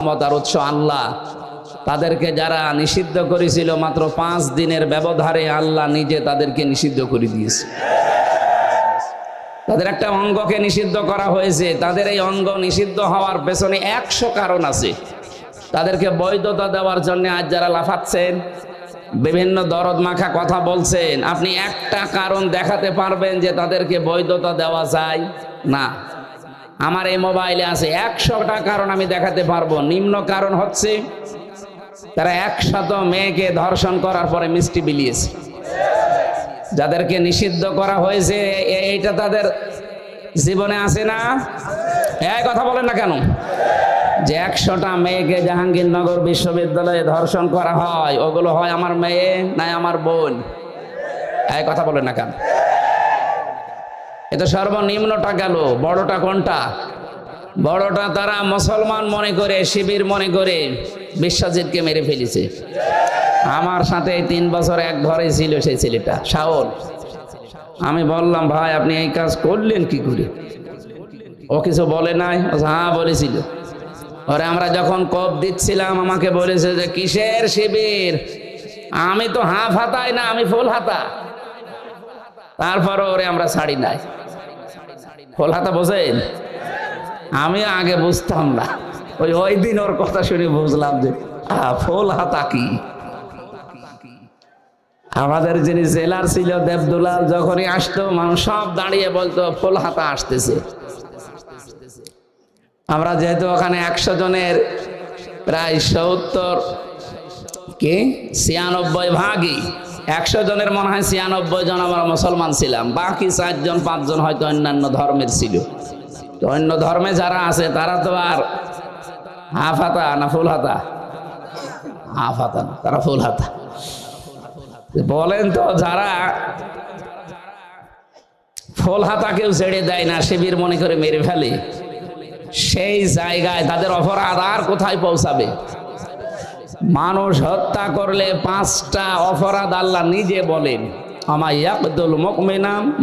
ক্ষমতার উৎস আল্লাহ। তাদেরকে যারা নিষিদ্ধ করেছিল মাত্র পাঁচ দিনের ব্যবধারে আল্লাহ নিজে তাদেরকে নিষিদ্ধ করে দিয়েছে। তাদের একটা অঙ্গকে নিষিদ্ধ করা হয়েছে। তাদের এই অঙ্গ নিষিদ্ধ হওয়ার পেছনে একশো কারণ আছে। তাদেরকে বৈধতা দেওয়ার জন্য আজ যারা লাফাচ্ছেন, বিভিন্ন দরদ মাখা কথা বলছেন, আপনি একটা কারণ দেখাতে পারবেন যে তাদেরকে বৈধতা দেওয়া যায় না। আমার এই মোবাইলে আছে একশোটা কারণ আমি দেখাতে পারব। নিম্ন কারণ হচ্ছে, তারা একশত মেয়েকে ধর্ষণ করার পরে মিষ্টি বিলিয়েছে। যাদেরকে নিষিদ্ধ করা হয়েছে এইটা তাদের জীবনে আছে না? এই কথা বলেন না কেন? যে একশোটা মেয়েকে জাহাঙ্গীরনগর বিশ্ববিদ্যালয়ে ধর্ষণ করা হয়, ওগুলো হয় আমার মেয়ে, নাই আমার বোন। এই কথা বলেন না কেন? এ তো সর্বনিম্নটা গেল। বড়টা কোনটা? বড়টা তারা মুসলমান মনে করে, শিবির মনে করে বিশ্বজিৎকে মেরে ফেলেছে। আমার সাথে তিন বছর এক ঘরে ছিল সেই ছেলেটা, শাওন। আমি বললাম, ভাই, আপনি এই কাজ করলেন কি করে? ও কিছু বলে নাই হ্যাঁ বলেছিল। ওরে আমরা যখন কপ দিচ্ছিলাম, আমাকে বলেছে যে, কিসের শিবির? আমি তো হাফ হাতাই না, আমি ফুল হাতা। তারপর ওরে আমরা ছাড়ি নাই। ফুল বোঝেন? আমি আগে বুঝতাম না। ওই ওই দিন ওর কথা শুনে বুঝলাম যে ফুল হাতা কি? আমাদের যিনি জেলার ছিল, দেবদুলাল যখনই আসতো, মানুষ সব দাঁড়িয়ে বলতো ফুল হাতা আসতেছে। আমরা যেহেতু ওখানে একশো জনের প্রায় সত্তর, কি? ছিয়ানব্বই ভাগই। একশো জনের মনে হয় ছিয়ানব্বই জন আমরা মুসলমান ছিলাম। বাকি চারজন, পাঁচজন হয়তো অন্যান্য ধর্মের ছিল। তো অন্য ধর্মে যারা আছে, তারা তো আর হাফ হাতা না ফুল হাতা হাফ হাতা না, তারা ফুল হাতা বলেন তো, যারা ফুল হাতা কেউ ছেড়ে দেয় না, শিবির মনে করে মেরে ফেলে, সেই জায়গায় তাদের অপরাধ আর কোথায় পৌঁছাবে? মানুষ হত্যা করলে পাঁচটা অপরাধ আল্লাহ নিজে বলেন। আমার ইয়াকদুল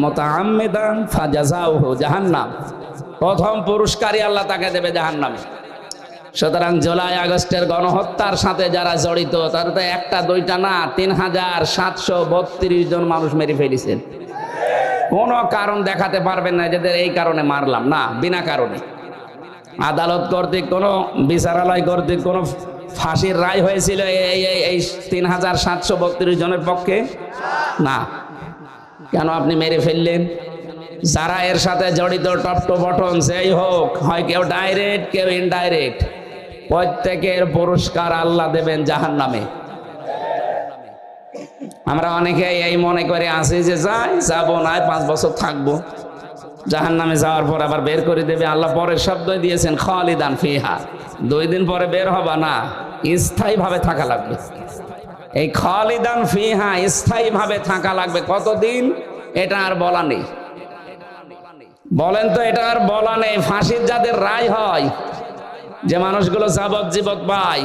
মুতাআম্মিদান ফাজাযাউহু জাহান্নাম। প্রথম পুরস্কারই আল্লাহ তাকে দেবে জাহান্নামে। সুতরাং জুলাই আগস্টের গণহত্যার সাথে যারা জড়িত তারা তো একটা, দুইটা না, তিন হাজার সাতশো বত্রিশ জন মানুষ মেরে ফেলেছেন কোনো কারণ দেখাতে পারবেন না যাদের এই কারণে মারলাম। না, বিনা কারণে। আদালত কর্তৃক কোনো বিচারালয় কর্তৃক কোনো ফাঁসির রায় হয়েছিল এই এই তিন হাজার সাতশো বত্রিশ জনের পক্ষে? না। কেন আপনি মেরে ফেললেন? যারা এর সাথে জড়িত টপ টু বটন সেই হোক, হয় কেউ ডাইরেক্ট, কেউ ইনডাইরেক্ট, প্রত্যেকের পুরস্কার আল্লাহ দেবেন জাহান নামে আমরা অনেকে এই মনে করে আসি যে যাই, যাব না, পাঁচ বছর থাকব। জাহান নামে যাওয়ার পর আবার বের করে দেবে। আল্লাহ পরের শব্দ দিয়েছেন, খালিদান ফিহা। দুই দিন পরে বের হবা না। স্থায়ী ভাবে থাকা লাগবে। এই খালিদান ফিহা স্থায়ী ভাবে থাকা লাগবে। কতদিন? এটা আর বলা নেই। বলেন তো, এটা আর বলা নেই। ফাঁসির যাদের রায় হয়, যে মানুষগুলো যাবজ্জীবত পায়,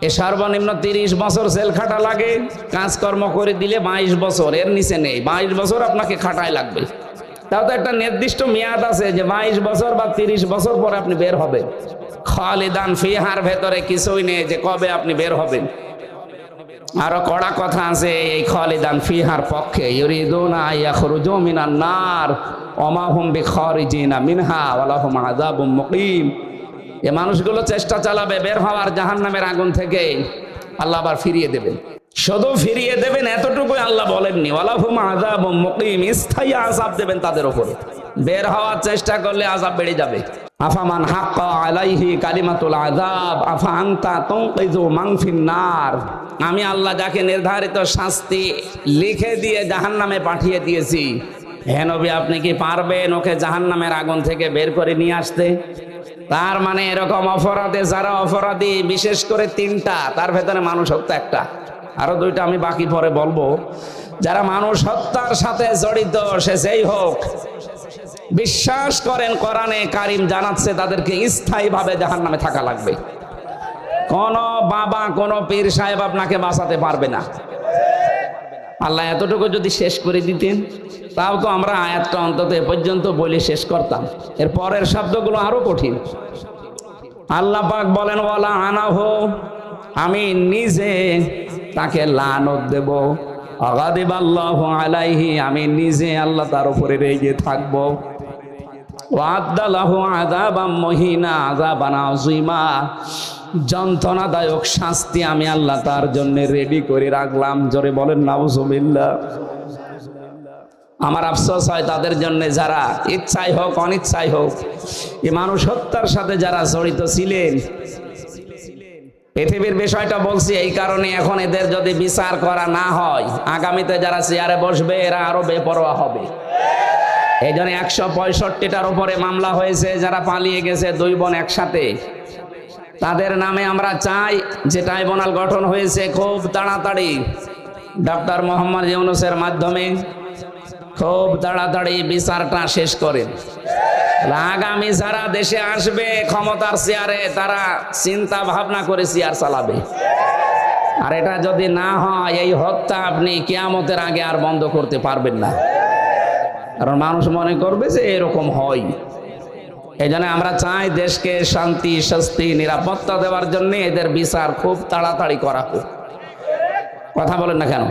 এ সর্বনিম্ন তিরিশ বছর জেল খাটা লাগে, কাজকর্ম করে দিলে বাইশ বছর। এর নিচে নেই। বাইশ বছর আপনাকে খাটায় লাগবে। তাও তো একটা নির্দিষ্ট মেয়াদ আছে যে বাইশ বছর বা তিরিশ বছর পরে আপনি বের হবেন। খালিদান ফিহার ভেতরে কিছুই নেই যে কবে আপনি বের হবেন। আরও কড়া কথা আছে, এই খালিদান ফিহার পক্ষে ইউরিদুনা ইয়াখরুজু মিনান নার হুম বিখারিজিনা মিনহা আযাবুম এ মানুষগুলো চেষ্টা চালাবে বের হওয়ার জাহান্নামের আগুন থেকে। আল্লাহ আবার ফিরিয়ে দেবেন। শুধু ফিরিয়ে দেবেন এতটুকু আল্লাহ বলেননি। ওয়ালাহুম আযাবুম মুকিম, স্থায়ী আযাব দেবেন তাদের উপরে। বের হওয়ার চেষ্টা করলে আযাব বেড়ে যাবে। আফামান হাক্কা আলাইহি কালিমাতুল আযাব, আফা আনতা তুনকিযু মান ফিন্নার। আমি আল্লাহ যাকে নির্ধারিত শাস্তি লিখে দিয়ে জাহান্নামে পাঠিয়ে দিয়েছি। হে নবী, আপনি কি পারবেন ওকে জাহান্নামের আগুন থেকে বের করে নিয়ে আসতে? তার মানে এরকম অপরাধে, যারা অপরাধী, বিশেষ করে তিনটা, তার ভেতরে মানুষ হত্যা একটা। আরও দুইটা আমি বাকি পরে বলব। যারা মানুষ হত্যার সাথে জড়িত, সে যেই হোক বিশ্বাস করেন, কোরআনে কারিম জানাচ্ছে তাদেরকে স্থায়ীভাবে জাহান নামে থাকা লাগবে। কোন বাবা, কোন পীর সাহেব আপনাকে বাঁচাতে পারবে না। আল্লাহ এতটুকু যদি শেষ করে দিতেন, তাও তো আমরা আয়াতটা অন্তত এ পর্যন্ত বলে শেষ করতাম। এর পরের শব্দগুলো আরও কঠিন। আল্লাহ পাক বলেন, ওয়ালা আনাহ আমি নিজে তাকে লানত দেব। অগাদিব আল্লাহ আলাইহি, আমি নিজে আল্লাহ তার উপরে রেগে থাকব। যন্ত্রণাদায়ক শাস্তি আমি আল্লাহ তার জন্য রেডি করে রাখলাম। জোরে বলেন, নাউজুবিল্লাহ। আমার আফসোস হয় তাদের জন্য যারা ইচ্ছাই হোক অনিচ্ছাই হোক এই মানুষ হত্যার সাথে যারা জড়িত ছিলেন, পৃথিবীর বিষয়টা বলছি এই কারণে এখন এদের যদি বিচার করা না হয়, আগামীতে যারা চেয়ারে বসবে, এরা আরও বেপরোয়া হবে। এই জন্য একশো পঁয়ষট্টিটার উপরে মামলা হয়েছে, যারা পালিয়ে গেছে দুই বোন একসাথে। তাদের নামে আমরা চাই যে ট্রাইব্যুনাল গঠন হয়েছে খুব তাড়াতাড়ি। ডক্টর মোহাম্মদ ইউনুসের মাধ্যমে খুব তাড়াতাড়ি বিচারটা শেষ করেন আগামী যারা দেশে আসবে ক্ষমতার চেয়ারে, তারা চিন্তা ভাবনা করে চেয়ার চালাবে। আর এটা যদি না হয়, এই হত্যা আপনি কেয়ামতের আগে আর বন্ধ করতে পারবেন না। কারণ মানুষ মনে করবে যে এরকম হয়। এই জন্য আমরা চাই দেশকে শান্তি স্বস্তি নিরাপত্তা দেওয়ার জন্য এদের বিচার খুব তাড়াতাড়ি করা হোক। কথা বলেন না কেন?